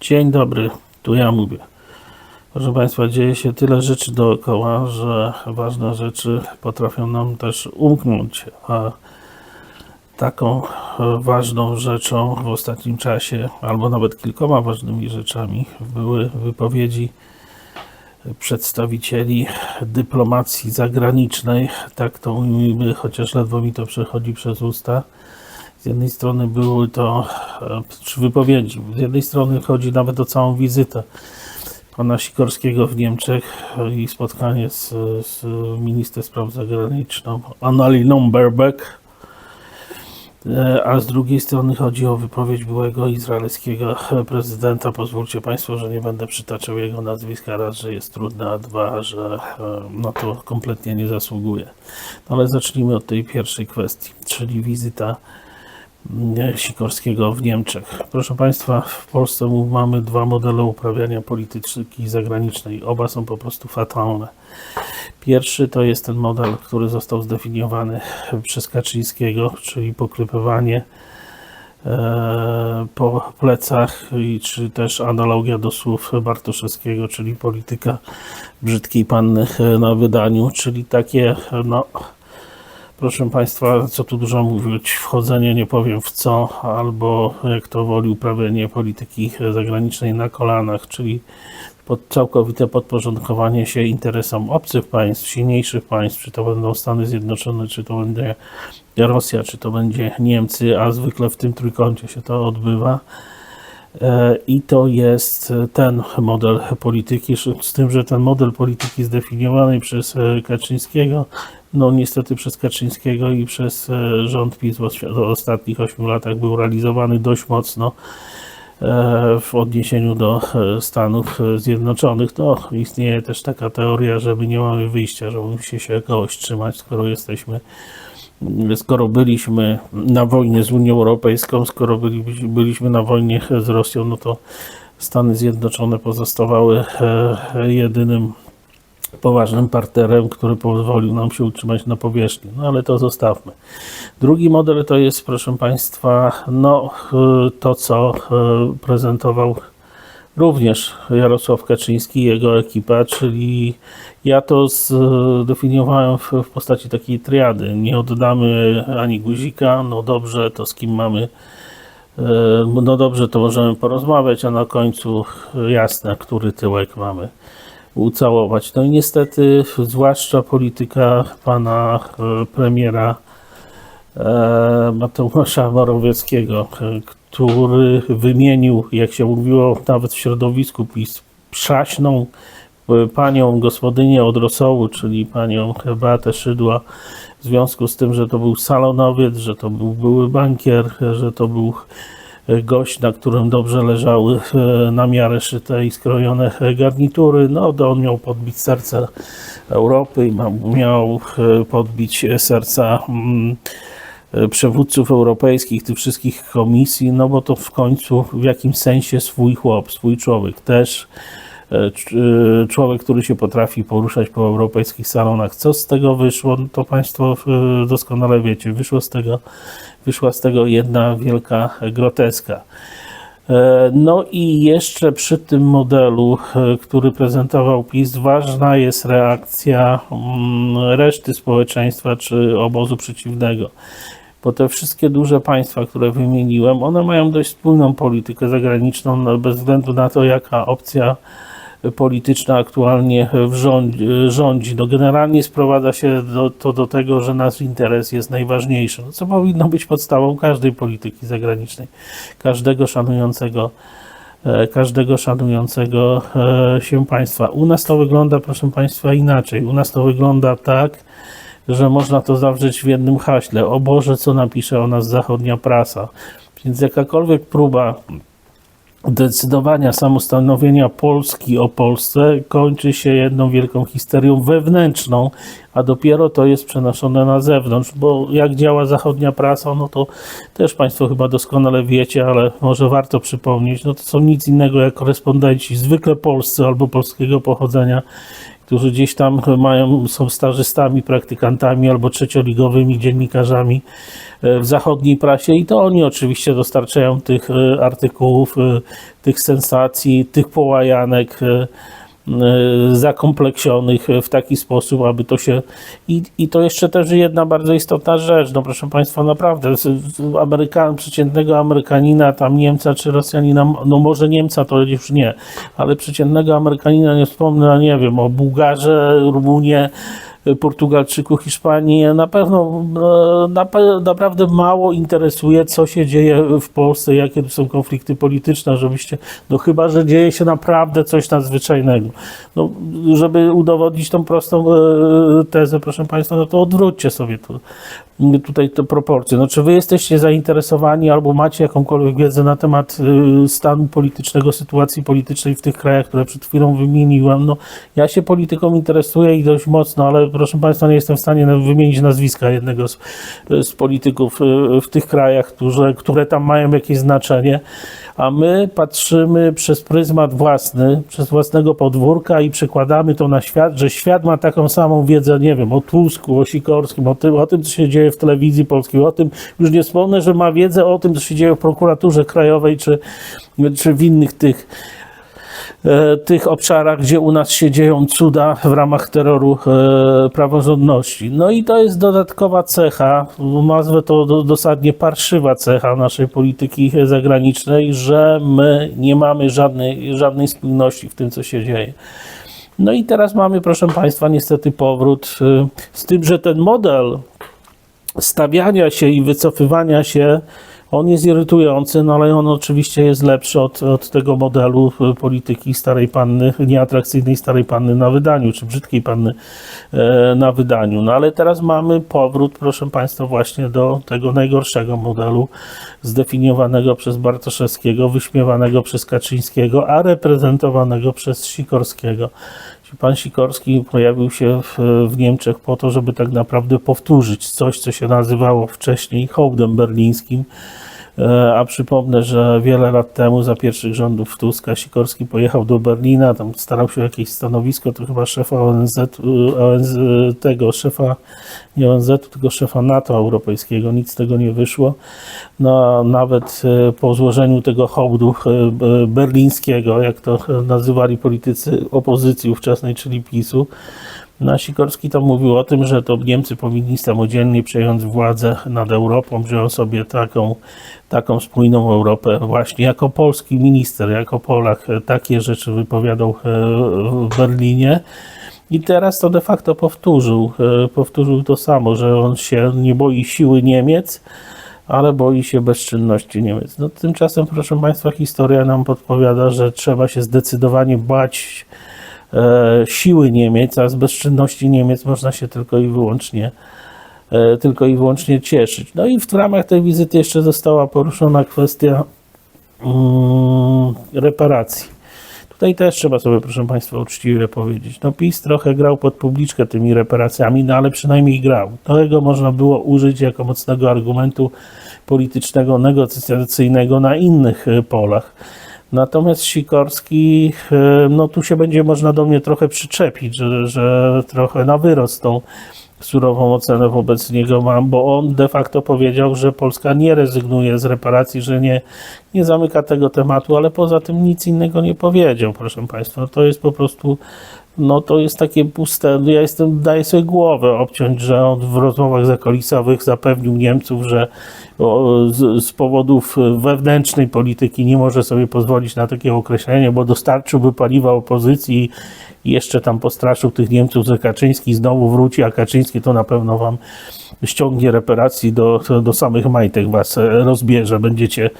Dzień dobry, tu ja mówię. Proszę Państwa, dzieje się tyle rzeczy dookoła, że ważne rzeczy potrafią nam też umknąć. A taką ważną rzeczą w ostatnim czasie, albo nawet kilkoma ważnymi rzeczami, były wypowiedzi przedstawicieli dyplomacji zagranicznej, tak to ujmijmy, chociaż ledwo mi to przechodzi przez usta. Z jednej strony były to e, trzy wypowiedzi. Z jednej strony chodzi nawet o całą wizytę pana Sikorskiego w Niemczech i spotkanie z, z minister spraw zagraniczną Annaliną Baerbeck. E, A z drugiej strony chodzi o wypowiedź byłego izraelskiego prezydenta. Pozwólcie Państwo, że nie będę przytaczał jego nazwiska. Raz, że jest trudne, a dwa, że e, no to kompletnie nie zasługuje. No ale zacznijmy od tej pierwszej kwestii, czyli wizyta Sikorskiego w Niemczech. Proszę Państwa, w Polsce mamy dwa modele uprawiania polityki zagranicznej. Oba są po prostu fatalne. Pierwszy to jest ten model, który został zdefiniowany przez Kaczyńskiego, czyli pokrypywanie e, po plecach, czy też analogia do słów Bartoszewskiego, czyli polityka brzydkiej panny e, na wydaniu, czyli takie, no, proszę Państwa, co tu dużo mówić, wchodzenie nie powiem w co, albo jak to woli uprawianie polityki zagranicznej na kolanach, czyli pod całkowite podporządkowanie się interesom obcych państw, silniejszych państw, czy to będą Stany Zjednoczone, czy to będzie Rosja, czy to będzie Niemcy, a zwykle w tym trójkącie się to odbywa. E, I to jest ten model polityki, z tym, że ten model polityki zdefiniowany przez e, Kaczyńskiego, no niestety przez Kaczyńskiego i przez e, rząd PiS w ostatnich 8 latach był realizowany dość mocno e, w odniesieniu do e, Stanów Zjednoczonych. To istnieje też taka teoria, że my nie mamy wyjścia, że musimy się kogoś trzymać, skoro jesteśmy skoro byliśmy na wojnie z Unią Europejską, skoro byli, byliśmy na wojnie z Rosją, no to Stany Zjednoczone pozostawały jedynym poważnym partnerem, który pozwolił nam się utrzymać na powierzchni. No ale to zostawmy. Drugi model to jest, proszę Państwa, no e, to, co e, prezentował również Jarosław Kaczyński i jego ekipa, czyli ja to zdefiniowałem w, w postaci takiej triady. Nie oddamy ani guzika, no dobrze, to z kim mamy no dobrze, to możemy porozmawiać, a na końcu jasne, który tyłek mamy ucałować. No i niestety, zwłaszcza polityka pana e, premiera e, Mateusza Morawieckiego, e, który wymienił, jak się mówiło nawet w środowisku PiS, przaśną panią gospodynię od rosołu, czyli panią Beatę Szydła, w związku z tym, że to był salonowiec, że to był były bankier, że to był gość, na którym dobrze leżały e, na miarę szyte i skrojone garnitury, no to on miał podbić serce Europy i miał e, podbić serca mm, e, przywódców europejskich, tych wszystkich komisji, no bo to w końcu w jakimś sensie swój chłop, swój człowiek też człowiek, który się potrafi poruszać po europejskich salonach. Co z tego wyszło, no to Państwo e, doskonale wiecie. Wyszło z tego, wyszła z tego jedna wielka groteska. E, No i jeszcze przy tym modelu, e, który prezentował PiS, ważna jest reakcja mm, reszty społeczeństwa czy obozu przeciwnego. Bo te wszystkie duże państwa, które wymieniłem, one mają dość spójną politykę zagraniczną, no, bez względu na to, jaka opcja polityczna aktualnie w rządzi, rządzi. No generalnie sprowadza się do, to do tego, że nasz interes jest najważniejszy, no co powinno być podstawą każdej polityki zagranicznej, każdego szanującego e, każdego szanującego e, się państwa. U nas to wygląda, proszę Państwa, inaczej. U nas to wygląda tak, że można to zawrzeć w jednym haśle. O Boże, co napisze o nas zachodnia prasa. Więc jakakolwiek próba decydowania, samostanowienia Polski o Polsce kończy się jedną wielką histerią wewnętrzną, a dopiero to jest przenoszone na zewnątrz, bo jak działa zachodnia prasa, no to też Państwo chyba doskonale wiecie, ale może warto przypomnieć, no to są nic innego jak korespondenci, zwykle polscy albo polskiego pochodzenia, którzy gdzieś tam mają, są stażystami, praktykantami albo trzecioligowymi dziennikarzami e, w zachodniej prasie i to oni oczywiście dostarczają tych e, artykułów, e, tych sensacji, tych połajanek zakompleksionych w taki sposób, aby to się... I, I to jeszcze też jedna bardzo istotna rzecz, no proszę Państwa, naprawdę, Amerykan, przeciętnego Amerykanina, tam Niemca czy Rosjanina, no może Niemca to już nie, ale przeciętnego Amerykanina nie wspomnę, nie wiem, o Bułgarze, Rumunie, Portugalczyku, Hiszpanii, na pewno e, na, naprawdę mało interesuje, co się dzieje w Polsce, jakie są konflikty polityczne, żebyście, no chyba, że dzieje się naprawdę coś nadzwyczajnego. No, żeby udowodnić tą prostą e, tezę, proszę Państwa, no to odwróćcie sobie tu, tutaj te proporcje. No, czy Wy jesteście zainteresowani albo macie jakąkolwiek wiedzę na temat e, stanu politycznego, sytuacji politycznej w tych krajach, które przed chwilą wymieniłem? No, ja się polityką interesuję i dość mocno, ale proszę Państwa, nie jestem w stanie wymienić nazwiska jednego z, z polityków e, w tych krajach, które, które tam mają jakieś znaczenie, a my patrzymy przez pryzmat własny, przez własnego podwórka i przekładamy to na świat, że świat ma taką samą wiedzę, nie wiem, o Tusku, o Sikorskim, o tym, o tym co się dzieje w telewizji polskiej, o tym, już nie wspomnę, że ma wiedzę o tym, co się dzieje w prokuraturze krajowej, czy, czy w innych tych e, tych obszarach, gdzie u nas się dzieją cuda w ramach terroru e, praworządności. No i to jest dodatkowa cecha, nazwę to do, dosadnie parszywa cecha naszej polityki zagranicznej, że my nie mamy żadnej, żadnej spójności w tym, co się dzieje. No i teraz mamy, proszę Państwa, niestety powrót e, z tym, że ten model stawiania się i wycofywania się, on jest irytujący, no ale on oczywiście jest lepszy od, od tego modelu e, polityki starej panny, nieatrakcyjnej starej panny na wydaniu, czy brzydkiej panny e, na wydaniu. No ale teraz mamy powrót, proszę Państwa, właśnie do tego najgorszego modelu, zdefiniowanego przez Bartoszewskiego, wyśmiewanego przez Kaczyńskiego, a reprezentowanego przez Sikorskiego. Pan Sikorski pojawił się w, w Niemczech po to, żeby tak naprawdę powtórzyć coś, co się nazywało wcześniej hołdem berlińskim. E, A przypomnę, że wiele lat temu, za pierwszych rządów Tuska, Sikorski pojechał do Berlina, tam starał się o jakieś stanowisko, to chyba szefa ONZ, y, ONZ tego szefa, nie ONZ, tylko szefa NATO europejskiego, nic z tego nie wyszło. No, nawet e, po złożeniu tego hołdu e, berlińskiego, jak to nazywali politycy opozycji ówczesnej, czyli PiSu, no, Sikorski tam mówił o tym, że to Niemcy powinni samodzielnie przejąć władzę nad Europą, wziął sobie taką, taką spójną Europę właśnie jako polski minister, jako Polak e, takie rzeczy wypowiadał e, w Berlinie. I teraz to de facto powtórzył. e, Powtórzył to samo, że on się nie boi siły Niemiec, ale boi się bezczynności Niemiec. No, tymczasem, proszę Państwa, historia nam podpowiada, że trzeba się zdecydowanie bać siły Niemiec, a z bezczynności Niemiec można się tylko i wyłącznie e, tylko i wyłącznie cieszyć. No i w ramach tej wizyty jeszcze została poruszona kwestia mm, reparacji. Tutaj też trzeba sobie, proszę Państwa, uczciwie powiedzieć. No PiS trochę grał pod publiczkę tymi reparacjami, no ale przynajmniej grał. Tego można było użyć jako mocnego argumentu politycznego, negocjacyjnego na innych e, polach. Natomiast Sikorski, e, no tu się będzie można do mnie trochę przyczepić, że, że trochę na wyrost tą surową ocenę wobec niego mam, bo on de facto powiedział, że Polska nie rezygnuje z reparacji, że nie, nie zamyka tego tematu, ale poza tym nic innego nie powiedział, proszę Państwa. To jest po prostu, no to jest takie puste, ja jestem, daję sobie głowę obciąć, że on w rozmowach zakolisowych zapewnił Niemców, że z, z powodów wewnętrznej polityki nie może sobie pozwolić na takie określenie, bo dostarczyłby paliwa opozycji i jeszcze tam postraszył tych Niemców, że Kaczyński znowu wróci, a Kaczyński to na pewno wam ściągnie reparacji do, do samych majtek, was e, rozbierze, będziecie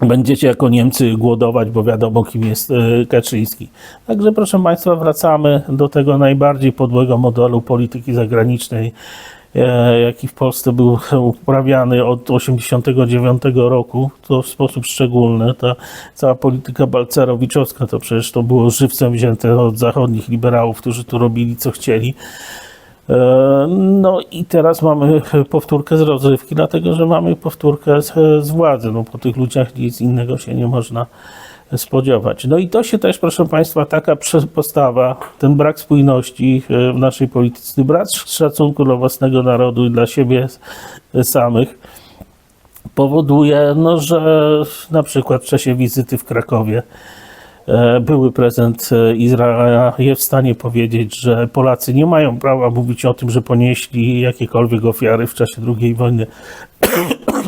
Będziecie jako Niemcy głodować, bo wiadomo, kim jest e, Kaczyński. Także, proszę Państwa, wracamy do tego najbardziej podłego modelu polityki zagranicznej, e, jaki w Polsce był uprawiany od 1989 roku. To w sposób szczególny. Ta cała polityka balcerowiczowska to przecież to było żywcem wzięte od zachodnich liberałów, którzy tu robili co chcieli. E, No i teraz mamy powtórkę z rozrywki, dlatego że mamy powtórkę z, z władzy. No, po tych ludziach nic innego się nie można spodziewać. No i to się też, proszę Państwa, taka postawa, ten brak spójności e, w naszej polityce, brak szacunku dla własnego narodu i dla siebie samych powoduje, no, że na przykład w czasie wizyty w Krakowie były prezydent e, Izraela. Jest w stanie powiedzieć, że Polacy nie mają prawa mówić o tym, że ponieśli jakiekolwiek ofiary w czasie II wojny,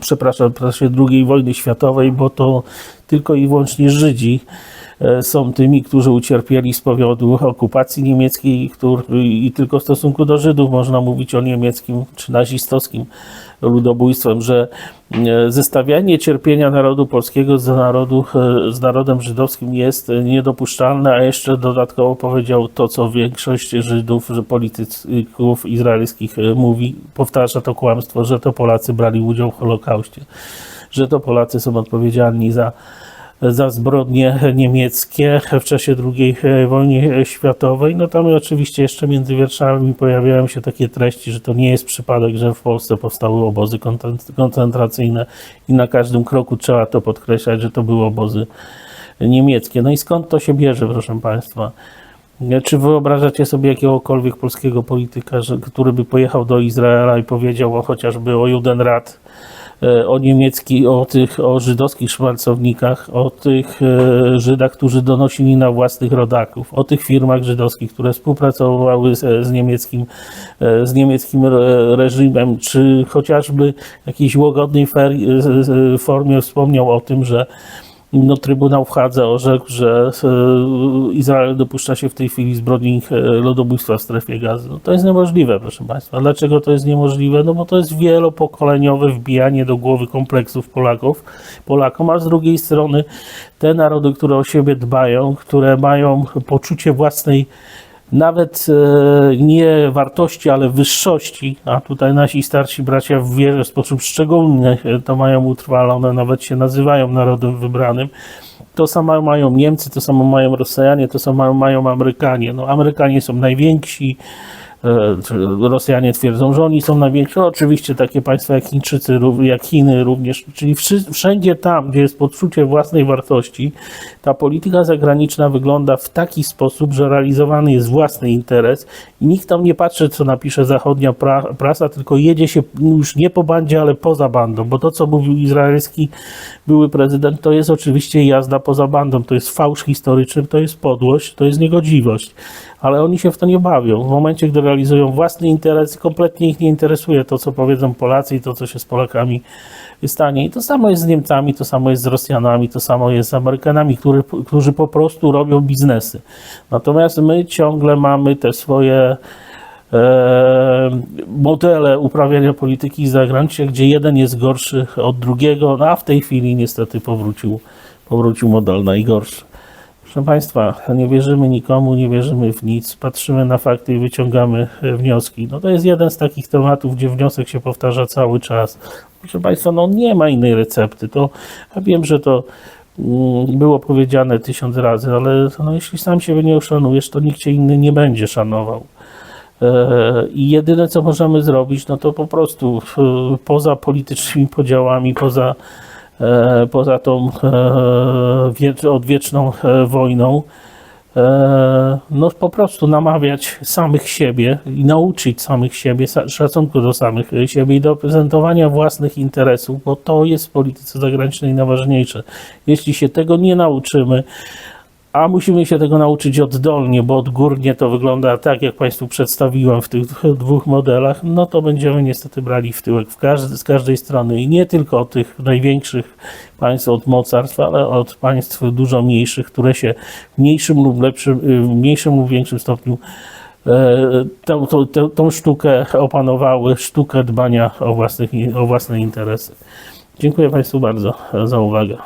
przepraszam, w czasie II wojny światowej, bo to tylko i wyłącznie Żydzi e, są tymi, którzy ucierpieli z powodu okupacji niemieckiej który, i tylko w stosunku do Żydów można mówić o niemieckim czy nazistowskim ludobójstwem, że e, zestawianie cierpienia narodu polskiego z, narodu, e, z narodem żydowskim jest niedopuszczalne, a jeszcze dodatkowo powiedział to, co większość Żydów, że polityków izraelskich mówi, powtarza to kłamstwo, że to Polacy brali udział w Holokauście, że to Polacy są odpowiedzialni za za zbrodnie niemieckie w czasie II wojny światowej. No tam oczywiście jeszcze między wierszami pojawiają się takie treści, że to nie jest przypadek, że w Polsce powstały obozy koncentracyjne i na każdym kroku trzeba to podkreślać, że to były obozy niemieckie. No i skąd to się bierze, proszę Państwa? Czy wyobrażacie sobie jakiegokolwiek polskiego polityka, że, który by pojechał do Izraela i powiedział o, chociażby o Judenrat, o niemiecki, o tych, o żydowskich szmalcownikach, o tych e, Żydach, którzy donosili na własnych rodaków, o tych firmach żydowskich, które współpracowały z, z niemieckim, e, z niemieckim re- reżimem, czy chociażby w jakiejś łagodnej formie wspomniał o tym, że no, Trybunał w Hadze orzekł, że e, Izrael dopuszcza się w tej chwili zbrodni e, ludobójstwa w strefie gazy. No, to jest niemożliwe, proszę Państwa. Dlaczego to jest niemożliwe? No bo to jest wielopokoleniowe wbijanie do głowy kompleksów Polaków, Polakom, a z drugiej strony te narody, które o siebie dbają, które mają poczucie własnej nawet e, nie wartości, ale wyższości, a tutaj nasi starsi bracia w wierze w sposób szczególny e, to mają utrwalone, nawet się nazywają narodem wybranym. To samo mają Niemcy, to samo mają Rosjanie, to samo mają Amerykanie. No, Amerykanie są najwięksi, Rosjanie twierdzą, że oni są najwięksi. No, oczywiście takie państwa jak Chińczycy, jak Chiny również, czyli wszędzie tam, gdzie jest poczucie własnej wartości, ta polityka zagraniczna wygląda w taki sposób, że realizowany jest własny interes i nikt tam nie patrzy, co napisze zachodnia pra- prasa, tylko jedzie się już nie po bandzie, ale poza bandą, bo to, co mówił izraelski były prezydent, to jest oczywiście jazda poza bandą, to jest fałsz historyczny, to jest podłość, to jest niegodziwość, ale oni się w to nie bawią. W momencie, gdy realizują własny interes, kompletnie ich nie interesuje to, co powiedzą Polacy i to, co się z Polakami stanie. I to samo jest z Niemcami, to samo jest z Rosjanami, to samo jest z Amerykanami, który, którzy po prostu robią biznesy. Natomiast my ciągle mamy te swoje e, modele uprawiania polityki zagranicznej, gdzie jeden jest gorszy od drugiego, no a w tej chwili niestety powrócił, powrócił model najgorszy. Proszę Państwa, nie wierzymy nikomu, nie wierzymy w nic, patrzymy na fakty i wyciągamy e, wnioski. No to jest jeden z takich tematów, gdzie wniosek się powtarza cały czas. Proszę Państwa, no nie ma innej recepty. To ja wiem, że to mm, było powiedziane tysiąc razy, ale no, jeśli sam siebie nie uszanujesz, to nikt cię inny nie będzie szanował. E, I jedyne, co możemy zrobić, no to po prostu e, poza politycznymi podziałami, poza, poza tą e, wiecz, odwieczną e, wojną, e, no po prostu namawiać samych siebie i nauczyć samych siebie szacunku do samych siebie i do prezentowania własnych interesów, bo to jest w polityce zagranicznej najważniejsze. Jeśli się tego nie nauczymy, a musimy się tego nauczyć oddolnie, bo odgórnie to wygląda tak, jak Państwu przedstawiłem w tych dwóch modelach, no to będziemy niestety brali w tyłek w każdy, z każdej strony i nie tylko od tych największych państw, od mocarstw, ale od państw dużo mniejszych, które się w mniejszym lub lepszym, w mniejszym lub większym stopniu tą, tą, tą, tą sztukę opanowały, sztukę dbania o, własnych, o własne interesy. Dziękuję Państwu bardzo za uwagę.